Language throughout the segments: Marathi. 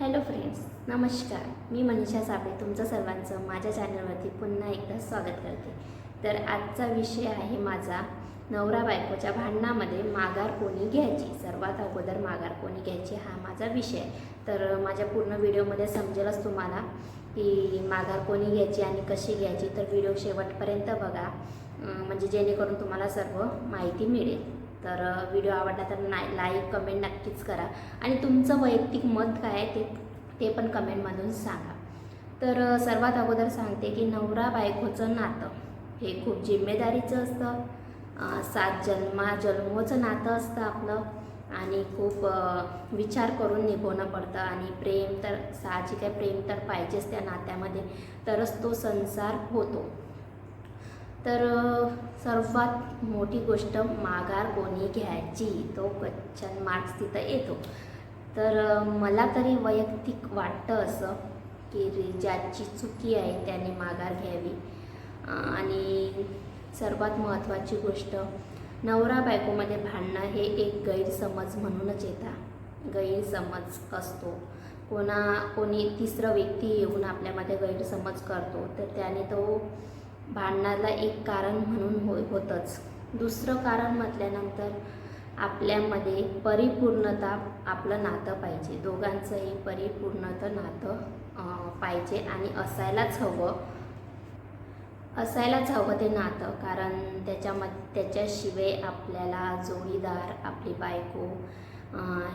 हॅलो फ्रेंड्स नमस्कार. मी मनीषा साबळे तुमचं सर्वांचं माझ्या चॅनलवरती पुन्हा एकदा स्वागत करते. तर आजचा विषय आहे माझा नवरा बायकोच्या भांडणामध्ये माघार कोणी घ्यायची? सर्वात अगोदर माघार कोणी घ्यायची हा माझा विषय तर माझ्या पूर्ण व्हिडिओमध्ये समजेलच तुम्हाला की माघार कोणी घ्यायची आणि कशी घ्यायची. तर व्हिडिओ शेवटपर्यंत बघा. म्हणजे जेणेकरून तुम्हाला सर्व माहिती मिळेल. तर व्हिडिओ आवडला तर नाही लाईक कमेंट नक्कीच करा. आणि तुमचं वैयक्तिक मत काय आहे ते ते पण कमेंटमधून सांगा. तर सर्वात अगोदर सांगते की नवरा बायकोचं नातं हे खूप जिम्मेदारीचं असतं. सात जन्मा जन्मोचं नातं असतं आपलं. आणि खूप विचार करून निभवणं पडतं. आणि प्रेम तर साहजिक आहे प्रेम तर पाहिजेच त्या नात्यामध्ये. तरच तो संसार होतो. तर सर्वात मोठी गोष्ट माघार कोणी घ्यायची तो क्वेश्चन मार्क्स तिथं येतो. तर मला तरी वैयक्तिक वाटतं असं की रे- ज्याची चुकी आहे त्याने माघार घ्यावी. आणि सर्वात महत्त्वाची गोष्ट नवरा बायकोमध्ये भांडणं हे एक गैरसमज म्हणूनच येतात. गैरसमज असतो. कोणा कोणी तिसरं व्यक्ती येऊन आपल्यामध्ये गैरसमज करतो तर त्याने तो भांडणाला एक कारण म्हणून हो होतंच. दुसरं कारण म्हटल्यानंतर आपल्यामध्ये परिपूर्णता आपलं नातं पाहिजे. दोघांचंही परिपूर्णता नातं पाहिजे आणि असायलाच हवं. असायलाच हवं ते नातं. कारण त्याच्यामध्ये त्याच्याशिवाय आपल्याला जोडीदार आपली बायको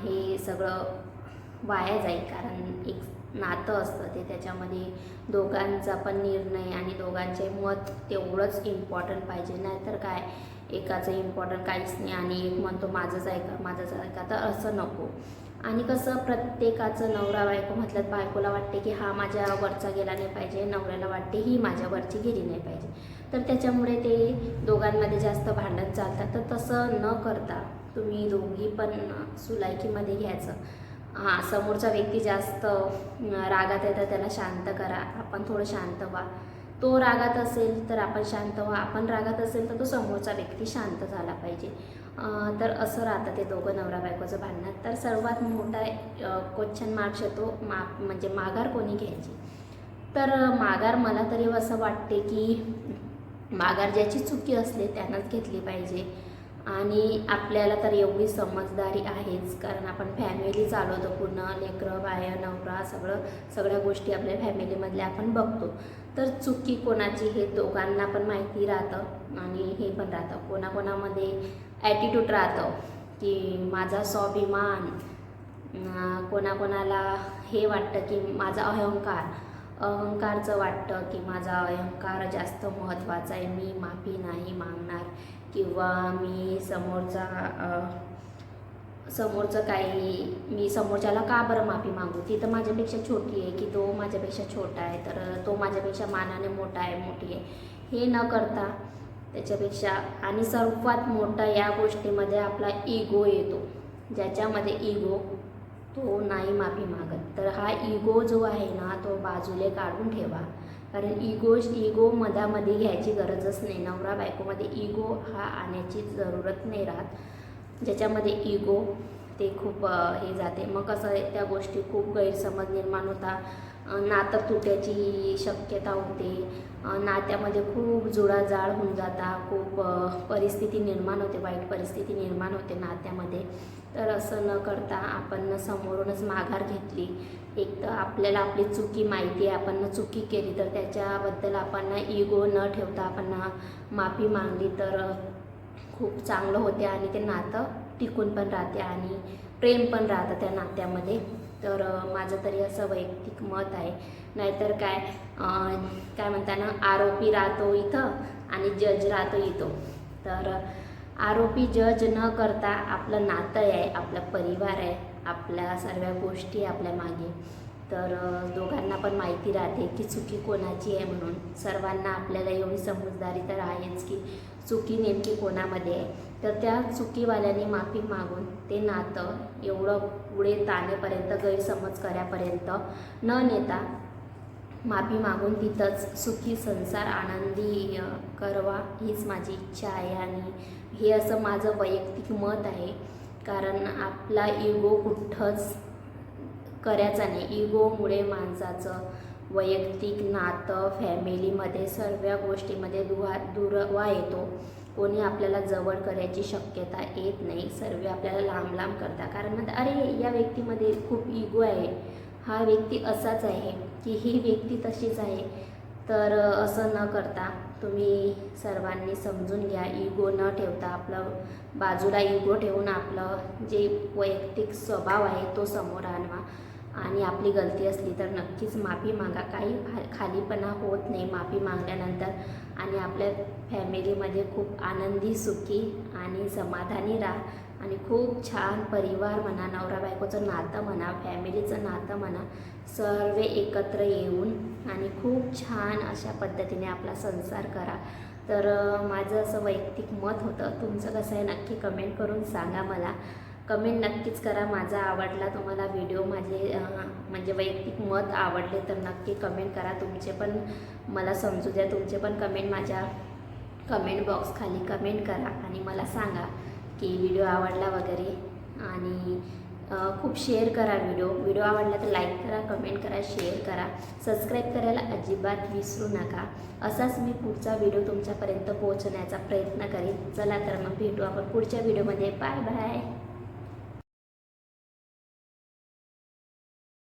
हे सगळं वाया जाईल. कारण एक नातं असतं ते त्याच्यामध्ये दोघांचा पण निर्णय आणि दोघांचे मत तेवढंच इम्पॉर्टंट पाहिजे. नाहीतर काय? एकाचं इम्पॉर्टंट काहीच नाही आणि एक म्हणतो माझंच ऐका माझंच ऐका तर असं नको. आणि कसं प्रत्येकाचं नवरा बायको म्हटलं बायकोला वाटते की हा माझ्या वरचा गेला नाही पाहिजे नवऱ्याला वाटते ही माझ्या वरची गेली नाही पाहिजे. तर त्याच्यामुळे ते दोघांमध्ये जास्त भांडण चालतात. तर तसं न करता तुम्ही दोघी पण सुलायकीमध्ये घ्यायचं. हां समोरचा व्यक्ती जास्त रागात आहे तर त्याला शांत करा. आपण थोडं शांत व्हा. तो रागात असेल तर आपण शांत व्हा. आपण रागात असेल तर तो समोरचा व्यक्ती शांत झाला पाहिजे. तर असं राहतं ते दोघं नवरा बायकोचं भांडणं. तर सर्वात मोठा क्वेश्चन मार्क्स येतो मा म्हणजे माघार कोणी घ्यायची? तर माघार मला तरी असं वाटते की माघार ज्याची चुकी असले त्यांनाच घेतली पाहिजे. आणि आपल्याला तर एवढी समजदारी आहेच कारण आपण फॅमिली चालवतो पूर्ण लेकरं बाया नवरा सगळं सगळ्या गोष्टी आपल्या फॅमिलीमधल्या आपण बघतो. तर चुकी कोणाची हे दोघांना पण माहिती राहतं आणि हे पण राहतं. कोणाकोणामध्ये ॲटिट्यूड राहतं की माझा स्वाभिमान कोणाकोणाला हे वाटतं की माझा अहंकार अहंकारचं वाटतं की माझा अहंकार जास्त महत्त्वाचा आहे मी माफी नाही मागणार किंवा मी समोरचा समोरचं काही मी समोरच्याला का बरं माफी मागू? ती तर माझ्यापेक्षा छोटी आहे की तो माझ्यापेक्षा छोटा आहे तर तो माझ्यापेक्षा मानाने मोठा आहे मोठी आहे. हे न करता त्याच्यापेक्षा आणि सर्वात मोठा या गोष्टीमध्ये आपला इगो येतो. ज्याच्यामध्ये इगो तो नाही माफी मागत. तर हा इगो जो आहे ना तो बाजूले काढून ठेवा. कारण इगो इगो मधामध्ये घ्यायची गरजच नाही. नवरा बायकोमध्ये इगो हा आणायची जरूरत नाही राहत. ज्याच्यामध्ये इगो ते खूप हे जाते. मग कसं त्या गोष्टी खूप गैरसमज निर्माण होता नातं तुटायची शक्यता होते. नात्यामध्ये खूप जुळाजाळ होऊन जाता. खूप परिस्थिती निर्माण होते वाईट परिस्थिती निर्माण होते नात्यामध्ये. तर असं न करता आपण समोरूनच माघार घेतली. एक तर आपल्याला आपली चुकी माहिती आहे आपण चुकी केली तर त्याच्याबद्दल आपण इगो न ठेवता आपण माफी मागली तर खूप चांगलं होते आणि ते नातं टिकून पण राहते आणि प्रेम पण राहतं त्या नात्यामध्ये. तर माझं तरी असं वैयक्तिक मत आहे. नाहीतर काय काय म्हणता ना आरोपी राहतो इथं आणि जज राहतो इथं. तर आरोपी जज न करता आपलं नातं आहे आपला परिवार आहे आपल्या सर्व गोष्टी आपल्या मागे. तर दोघांना पण माहिती राहते की चुकी कोणाची आहे म्हणून. सर्वांना आपल्याला एवढी समजदारी तर आहेच की चुकी नेमकी कोणामध्ये आहे. तर त्या चुकीवाल्याने माफी मागून ते नातं एवढं पुढे ताणेपर्यंत गैरसमज करापर्यंत न नेता माफी मागून तिथंच सुखी संसार आनंदी करवा हीच माझी इच्छा आहे. आणि हे असं माझं वैयक्तिक मत आहे. कारण आपला इगो कुठंच करायचा नाही. इगोमुळे माणसाचं वैयक्तिक नातं फॅमिलीमध्ये सर्व गोष्टीमध्ये दुवा दुरवा येतो. कोणी आपल्याला जवळ करायची शक्यता येत नाही. सर्व आपल्याला लांब लांब करतात. कारण म्हणतात अरे या व्यक्तीमध्ये खूप इगो आहे. हा व्यक्ती असाच आहे की ही व्यक्ती तशीच आहे. तर असं न करता तुम्ही सर्वांनी समजून घ्या. इगो न ठेवता आपलं बाजूला इगो ठेवून आपलं जे वैयक्तिक स्वभाव आहे तो समोर आणवा. आणि आपली गलती असली तर नक्कीच माफी मागा. काही खा खालीपणा होत नाही माफी मागल्यानंतर. आणि आपल्या फॅमिलीमध्ये खूप आनंदी सुखी आणि समाधानी राहा. आणि खूप छान परिवार म्हणा नवरा बायकोचं नातं म्हणा फॅमिलीचं नातं म्हणा सर्व एकत्र येऊन आणि खूप छान अशा पद्धतीने आपला संसार करा. तर माझं असं वैयक्तिक मत होतं. तुमचं कसं आहे नक्की कमेंट करून सांगा मला. कमेंट नक्कीच करा. माझा आवडला तुम्हाला व्हिडिओ माझे म्हणजे वैयक्तिक मत आवडले तर नक्की कमेंट करा. तुमचे पण मला समजू द्या. तुमचे पण कमेंट माझ्या कमेंट बॉक्स खाली कमेंट करा आणि मला सांगा की व्हिडिओ आवडला वगैरे. आणि खूप शेअर करा व्हिडिओ. व्हिडिओ आवडला तर लाईक करा कमेंट करा शेअर करा. सबस्क्राईब करायला अजिबात विसरू नका. असाच मी पुढचा व्हिडिओ तुमच्यापर्यंत पोहोचण्याचा प्रयत्न करेन. चला तर मग भेटू आपण पुढच्या व्हिडिओमध्ये. Bye bye.